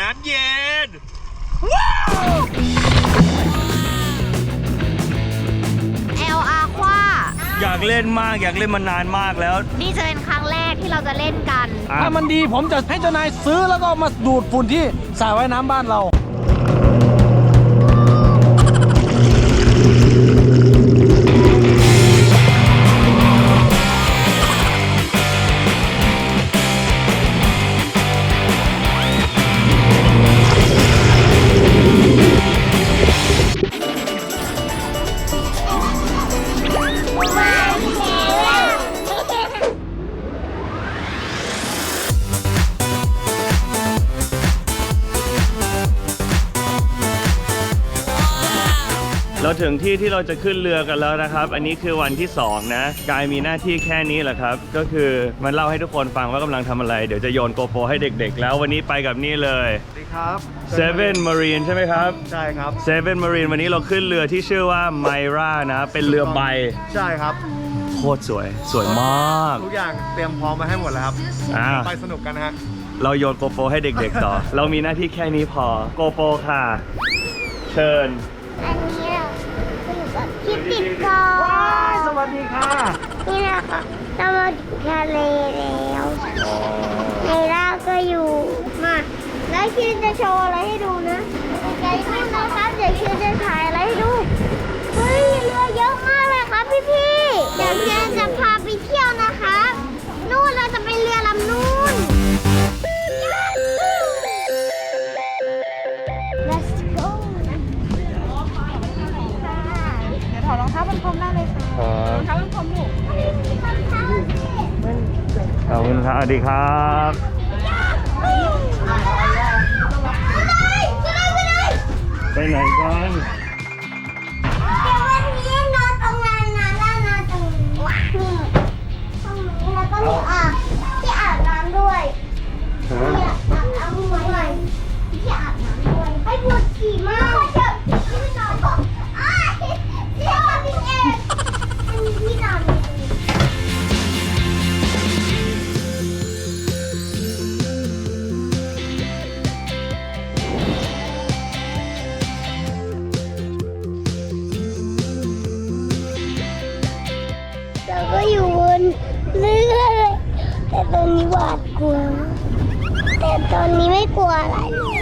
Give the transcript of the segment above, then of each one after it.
น้ำเย็นแอลอาควาอยากเล่นมากอยากเล่นมานานมากแล้ว นี่จะเป็นครั้งแรกที่เราจะเล่นกัน อะ ถ้ามันดีผมจะให้เจ้านายซื้อแล้วก็เอามาดูดฝุ่นที่สระว่ายน้ำบ้านเรา เราถึงที่ที่เราจะขึ้นเรือกันแล้วนะครับ อันนี้คือวันที่สองนะกายมีหน้าที่แค่นี้แหละครับ ก็คือมันเล่าให้ทุกคนฟังว่ากำลังทำอะไร เดี๋ยวจะโยนโกโปรให้เด็กๆ แล้ววันนี้ไปกับนี่เลย สวัสดีครับ Seven Marine ใช่ไหมครับ ใช่ครับ Seven Marine วันนี้เราขึ้นเรือที่ชื่อว่า Myra นะ เป็นเรือใบใช่ครับ โคตรสวย สวยมาก ทุกอย่างเตรียมพร้อมมาให้หมดแล้วครับ อ่า ไปสนุกกันนะฮะ เราโยนโกโปรให้เด็กๆต่อ เรามีหน้าที่แค่นี้พอ โกโปรค่ะ เชิญ อันนี้เรา คือแบบคิดติดกอสวัสดีค่ะนี่นะคะเรามาถึงทะเลแล้วในร่าก็อยู่มา แล้วคิดจะโชว์อะไรให้ดูนะใจนิ่งนะครับเดี๋ยวคิดจะถ่ายอะไรให้ดู เฮ้ยเรือเยอะมากเลยครับพี่พี่ๆเดี๋ยวเคิดจะพาไปเที่ยว มได้เลยค่ะรองเท้าบนพรมลูกขอบคุณครับสวัสดีครับไปไหนกันเดี๋ยววันนี้นอนตรงนั้นนะ ก็อยู่บนเรือเลยแต่ตอนนี้หวาดกลัว แต่ตอนนี้ไม่กลัวอะไรเลย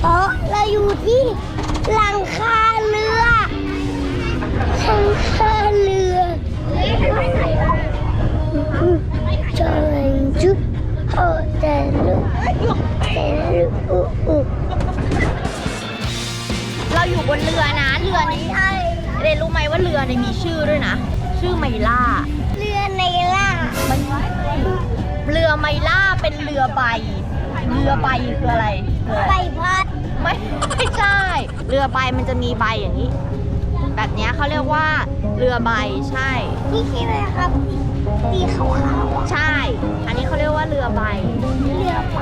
เพราะเราอยู่ที่หลังคาเรือหลังคาเรือจอยจุดโอ้แต่ลุกแต่ลุกอุ๊อุ๊เราอยู่บนเรือนะ เรือนี้เรนรู้ไหมว่าเรือเนี่ยมีชื่อด้วยนะ ชื่อไมล่า เรือในล่ามันเรือไมล่าเป็นเรือใบ เรือใบคืออะไรคืออะไรใบพัดไม่ไม่ใช่ เรือใบมันจะมีใบอย่างนี้ แบบเนี้ยเขาเรียกว่า เรือใบใช่นี่ใช่ไหมครับสีขาวๆอะใช่ อันนี้เขาเรียกว่าเรือใบ เรือใบ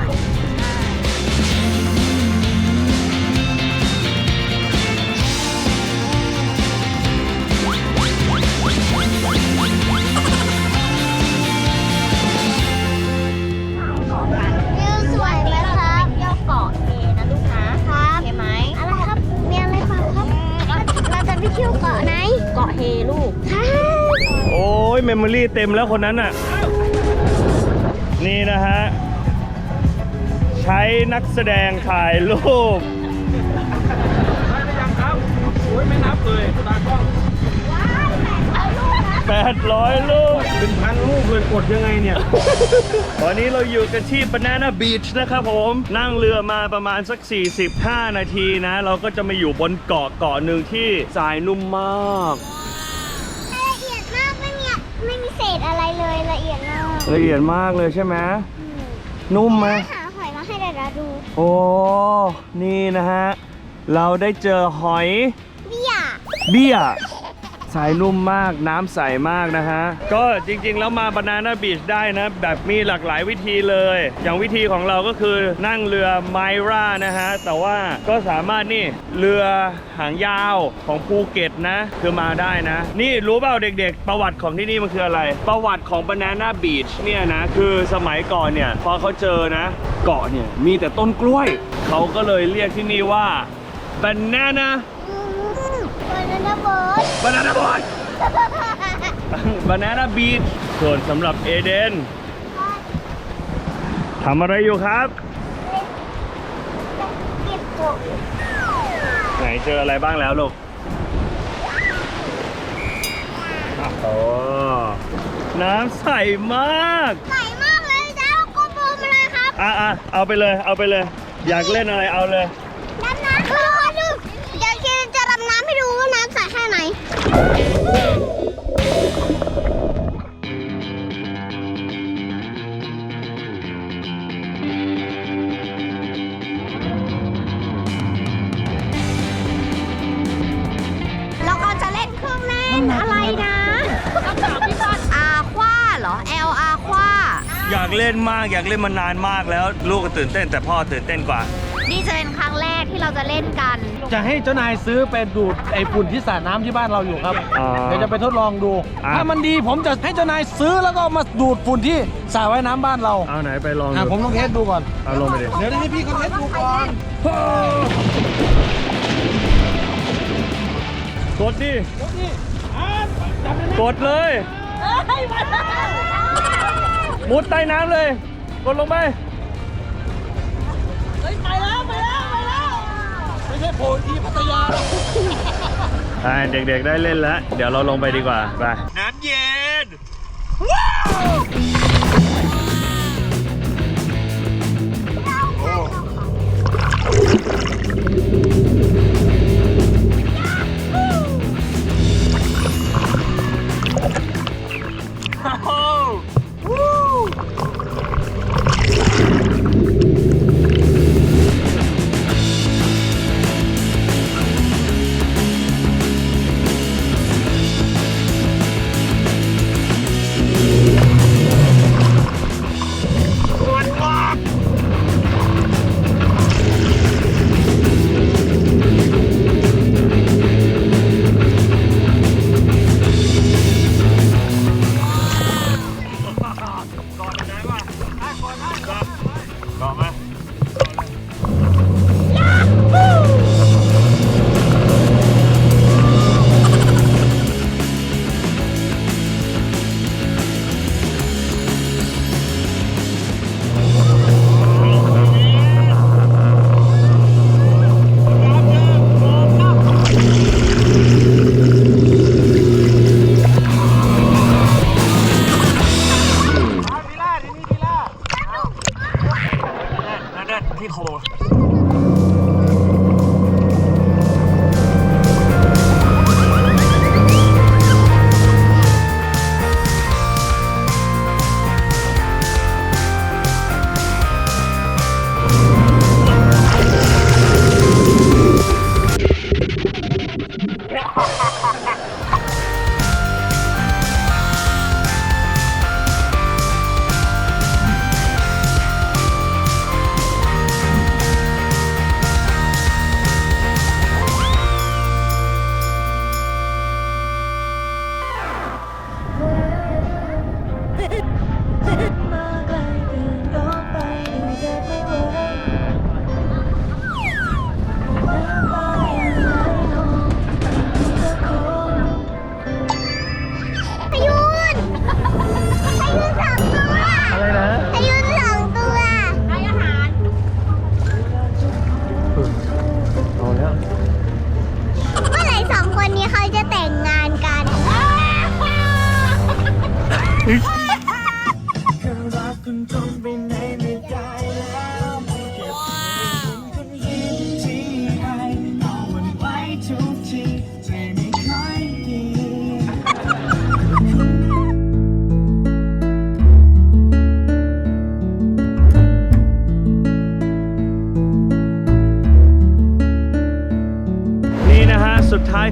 เกาะเฮลูก โอ้ยเมมโมรี่เต็มแล้วคนนั้นน่ะ นี่นะฮะ ใช้นักแสดงถ่ายรูป ได้หรือยังครับโอ้ยไม่นับเลยตากล้อง 800 ลูก เป็นพันลูกเลยกดยังไงเนี่ย ตอนนี้เราอยู่กันที่ Banana Beach นะครับผม นั่งเรือมาประมาณสัก 45 นาทีนะ เราก็จะมาอยู่บนเกาะเกาะหนึ่งที่ทรายนุ่มมาก ละเอียดมากไม่มีไม่มีเศษอะไรเลยละเอียดมากละเอียดมากเลยใช่ไหมนุ่มไหม หาหอยมาให้เดี๋ยวเราดูโอ้ นี่นะฮะ เราได้เจอหอย เบี้ยเบี้ย สายนุ่มมากน้ำใสมากนะฮะ ก็จริงๆ แล้วมาบานาน่าบีชได้นะ แบบมีหลากหลายวิธีเลย อย่างวิธีของเราก็คือนั่งเรือไมรานะฮะ แต่ว่าก็สามารถนี่เรือหางยาวของภูเก็ตนะ คือมาได้นะ นี่รู้เปล่าเด็กๆ ประวัติของที่นี่มันคืออะไร ประวัติของบานาน่าบีชเนี่ยนะ คือสมัยก่อนเนี่ย พอเขาเจอนะ เกาะเนี่ยมีแต่ต้นกล้วย เขาก็เลยเรียกที่นี่ว่า banana วันนั้นนะบอส banana boat banana beach ส่วนสำหรับเอเดนทำอะไรอยู่ครับ เก็บกบไหนเจออะไรบ้างแล้วลูกโอ้น้ำใสมากใสมากเลยจ้าโกโปรมาเลยครับ อะอะเอาไปเลย เอาไปเลย อยากเล่นอะไรเอาเลยากเล่นมากอยากเล่นมานานมากแล้ว ลูกก็ตื่นเต้นแต่พ่อตื่นเต้นกว่า นี่จะเป็นครั้งแรกที่เราจะเล่นกัน จะให้เจ้านายซื้อไปดูดไอ้ฝุ่นที่สระน้ำที่บ้านเราอยู่ครับ อ๋อเดี๋ยวจะไปทดลองดู อะ ถ้ามันดีผมจะให้เจ้านายซื้อแล้วก็มาดูดฝุ่นที่สระว่ายน้ำบ้านเราเอาไหนไปลองอะดูผมต้องเทสดูก่อน เอาลงไปดิเดี๋ยวให้พี่เขาเทสดูก่อนกดดิกดเลยมุ ดใต้น้ำเลยกดลงไปไม่ใช่โพที่พัทยาหรอกอ่าเด็กๆได้เล่นแล้ว เดี๋ยวเราลงไปดีกว่า ไป น้ำเย็นก่อน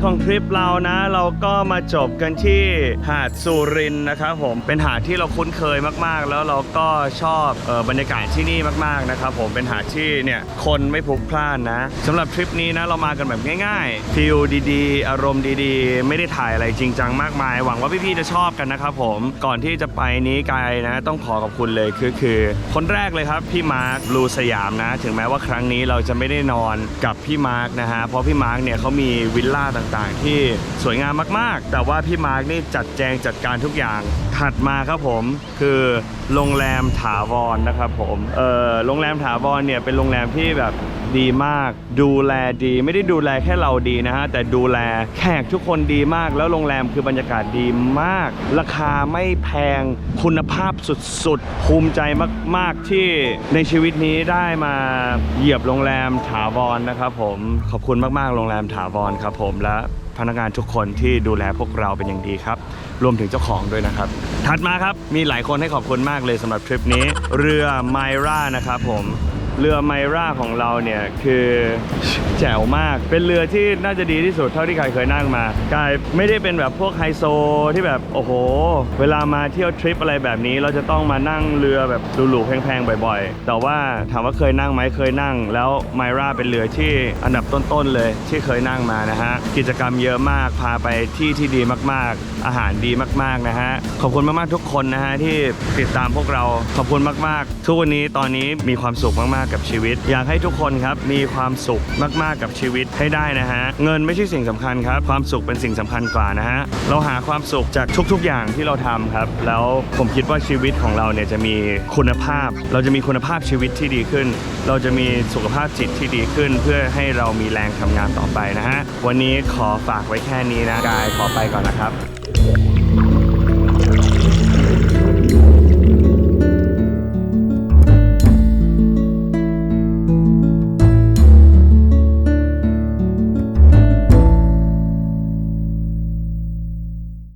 ของทริปเรานะ เราก็มาจบกันที่หาดสุรินนะครับผมเป็นหาดที่เราคุ้นเคยมากๆ แล้วเราก็ชอบออบรรยากาศที่นี่มากๆนะครับผมเป็นหาดที่เนี่ยคนไม่พลุกพล่านนะสำหรับทริปนี้นะเรามากันแบบง่ายๆฟิลดีๆ อารมณ์ดีๆ ไม่ได้ถ่ายอะไรจริงจังมากมาย หวังว่าพี่ๆจะชอบกันนะครับผมก่อนที่จะไปนี้ไกายนะ ต้องขอขอบคุณเลยคือคือคนแรกเลยครับพี่มาร์คลูสยามนะ ถึงแม้ว่าครั้งนี้เราจะไม่ได้นอนกับพี่มาร์คนะฮะเพราะพี่มาร์คเนี่ยเขามีวิลล่าต่างๆ ที่สวยงามมากๆ แต่ว่าพี่มาร์กนี่จัดแจงจัดการทุกอย่างถัดมาครับผมคือโรงแรมถาวรนะครับผมเออโรงแรมถาวรเนี่ยเป็นโรงแรมที่แบบดีมาก ดูแลดี ไม่ได้ดูแลแค่เราดีนะฮะแต่ดูแลแขกทุกคนดีมาก แล้วโรงแรมคือบรรยากาศดีมาก ราคาไม่แพงคุณภาพสุดๆ ภูมิใจมากๆที่ในชีวิตนี้ได้มาเหยียบโรงแรมถาวรนะครับผมขอบคุณมากๆโรงแรมถาวรครับผมและ พนักงานทุกคนที่ดูแลพวกเราเป็นอย่างดีครับ รวมถึงเจ้าของด้วยนะครับ ถัดมาครับมีหลายคนให้ขอบคุณมากเลยสำหรับทริปนี้ เรือไมรานะครับผม เรือไมราของเราเนี่ยคือแจ๋วมาก เป็นเรือที่น่าจะดีที่สุดเท่าที่ใครเคยนั่งมากายไม่ได้เป็นแบบพวกไฮโซที่แบบโอ้โห เวลามาเที่ยวทริปอะไรแบบนี้ เราจะต้องมานั่งเรือแบบหรูๆแพงๆบ่อยๆ แต่ว่าถามว่าเคยนั่งไหมเคยนั่ง แล้วไมราเป็นเรือที่อันดับต้นๆเลยที่เคยนั่งมานะฮะกิจกรรมเยอะมากพาไปที่ที่ดีมากๆ อาหารดีมากๆนะฮะขอบคุณมากๆทุกคนนะฮะที่ติดตามพวกเราขอบคุณมากๆ ทุกวันนี้ตอนนี้มีความสุขมากๆกับชีวิต อยากให้ทุกคนครับมีความสุขมากๆกับชีวิตให้ได้นะฮะเงินไม่ใช่สิ่งสำคัญครับ ความสุขเป็นสิ่งสำคัญกว่านะฮะเราหาความสุขจากทุกๆอย่างที่เราทำครับ แล้วผมคิดว่าชีวิตของเราเนี่ยจะมีคุณภาพ เราจะมีคุณภาพชีวิตที่ดีขึ้น เราจะมีสุขภาพจิตที่ดีขึ้น เพื่อให้เรามีแรงทำงานต่อไปนะฮะวันนี้ขอฝากไว้แค่นี้นะกายขอไปก่อนนะครับ